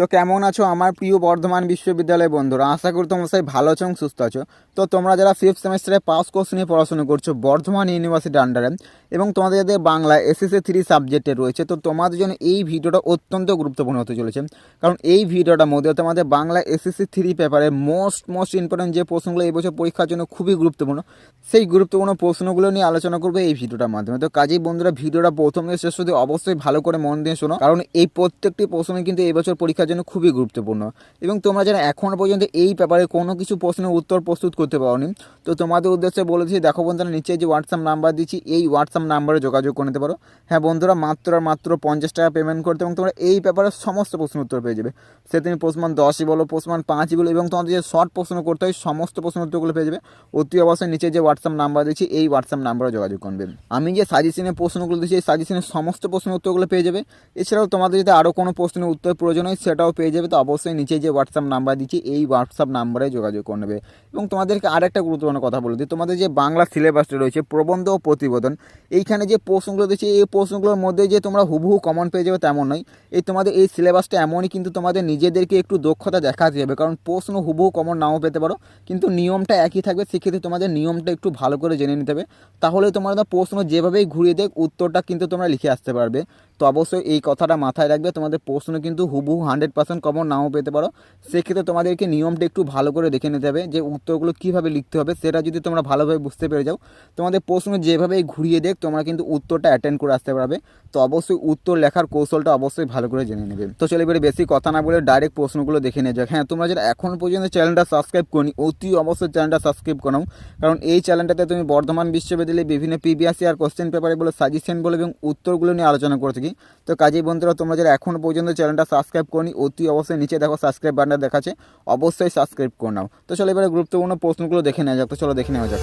তো কেমন আছো আমার প্রিয় বর্ধমান বিশ্ববিদ্যালয়ের বন্ধুরা? আশা করি তোমরা সবাই ভালো আছো এবং সুস্থ আছো। তো তোমরা যারা ফিফথ সেমিস্টারে পাস কোর্স নিয়ে পড়াশোনা করছ, বর্ধমান ইউনিভার্সিটির আন্ডারে এবং তোমাদের যাদের বাংলা এসএসসি থ্রি সাবজেক্টে রয়েছে, তো তোমাদের জন্য এই ভিডিওটা অত্যন্ত গুরুত্বপূর্ণ হতে চলেছে। কারণ এই ভিডিওটার মধ্যে তোমাদের বাংলা এসএসসি থ্রি পেপারে মোস্ট মোস্ট ইম্পর্টেন্ট যে প্রশ্নগুলো এই বছর পরীক্ষার জন্য খুবই গুরুত্বপূর্ণ, সেই গুরুত্বপূর্ণ প্রশ্নগুলো নিয়ে আলোচনা করবে এই ভিডিওটার মাধ্যমে। তো কাজেই বন্ধুরা ভিডিওটা প্রথম শেষ অবধি অবশ্যই ভালো করে মন দিয়ে শোনো, কারণ এই প্রত্যেকটি প্রশ্নই কিন্তু এই বছর পরীক্ষার জন্য খুবই গুরুত্বপূর্ণ। এবং তোমরা যারা এখনও পর্যন্ত এই পেপারে কোনো কিছু প্রশ্নের উত্তর প্রস্তুত করতে পারোনি, তো তোমাদের উদ্দেশ্যে বলেছি দেখো বন্ধুরা, নিচে যে হোয়াটসঅ্যাপ নাম্বার দিচ্ছি, এই হোয়াটসঅ্যাপ নাম্বারে যোগাযোগ করে নিতে পারো। হ্যাঁ বন্ধুরা, মাত্র আর মাত্র পঞ্চাশ টাকা পেমেন্ট করতে এবং তোমরা এই পেপারে সমস্ত প্রশ্ন উত্তর পেয়ে যাবে। সে তুমি প্রশ্নমান দশই বলো, প্রশ্নমান পাঁচই বলো, এবং তোমাদের যে শর্ট প্রশ্ন করতে হয়, সমস্ত প্রশ্ন উত্তরগুলো পেয়ে যাবে। অতি অবশ্যই নিচে যে হোয়াটসঅ্যাপ নাম্বার দিচ্ছি, এই হোয়াটসঅ্যাপ নাম্বারে যোগাযোগ করবে। আমি যে সাজেশনের প্রশ্নগুলো দিচ্ছি, এই সাজেশনের সমস্ত প্রশ্ন উত্তরগুলো পেয়ে যাবে। এছাড়াও তোমাদের যদি আরও কোনো প্রশ্নের উত্তর প্রয়োজন হয় সেটাও পেয়ে যাবে, তো অবশ্যই নিচে যে হোয়াটসঅ্যাপ নাম্বার দিচ্ছি, এই হোয়াটসঅ্যাপ নাম্বারে যোগাযোগ করে নেবে। এবং তোমাদেরকে আরেকটা গুরুত্বপূর্ণ কথা বলে দিই, তোমাদের যে বাংলা সিলেবাসটা রয়েছে, প্রবন্ধ ও প্রতিবেদন, এইখানে যে প্রশ্নগুলো দিচ্ছি এই প্রশ্নগুলোর মধ্যে যে তোমরা হুবহু কমন পেয়ে যাবে তেমন নয়। এই তোমাদের, এই সিলেবাসটা এমনই কিন্তু তোমাদের নিজেদেরকে একটু দক্ষতা দেখাতে হবে, কারণ প্রশ্ন হুবহু কমন নাও পেতে পারো, কিন্তু নিয়মটা একই থাকবে, সেক্ষেত্রে তোমাদের নিয়মটা একটু ভালো করে জেনে নিতে হবে। তাহলে তোমরা প্রশ্ন যেভাবেই ঘুরিয়ে দেখ, উত্তরটা কিন্তু তোমরা লিখে আসতে পারবে। তো অবশ্যই এই কথাটা মাথায় রাখবে। তোমাদের প্রশ্ন কিন্তু হুবহু হান্ড্রেড পার্সেন্ট কমন নাও পেতে পারো। সেক্ষেত্রে তোমাদেরকে নিয়মটা একটু ভালো করে দেখে নিতে হবে যে উত্তরগুলো কীভাবে লিখতে হবে, সেটা যদি তোমরা ভালোভাবে বুঝতে পেরে যাও। তোমাদের প্রশ্ন যেভাবেই ঘুরিয়ে দেখ, তোমরা কিন্তু উত্তরটা অ্যাটেন্ড করে আসতে পারবে। তো অবশ্যই উত্তর লেখার কৌশলটা অবশ্যই ভালো করে জেনে নেবে। তো চলে এবারে বেশি কথা না বলে ডাইরেক্ট প্রশ্নগুলো দেখে নিয়ে যাক। হ্যাঁ তোমরা যারা এখন পর্যন্ত চ্যানেলটা সাবস্ক্রাইব করি অতি অবশ্যই চ্যানেলটা সাবস্ক্রাইব করো কারণ এই চ্যানেলটাতে তুমি বর্ধমান বিশ্ববিদ্যালয়ে বিভিন্ন পিবিএসসি আর কোশ্চেন পেপারে বলে সাজেশন বলে এবং উত্তরগুলো নিয়ে আলোচনা করে থাকি তো কাজেই বন্ধুরা, তোমরা যারা এখন পর্যন্ত চ্যানেলটা সাবস্ক্রাইব করি অতি অবশ্যই নিচে দেখো সাবস্ক্রাইব বাটনটা দেখাচ্ছে, অবশ্যই সাবস্ক্রাইব করে নাও। তো চলো এবারে গুরুত্বপূর্ণ প্রশ্নগুলো দেখে নেওয়া যাক, তো চলো দেখে নেওয়া যাক।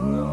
no.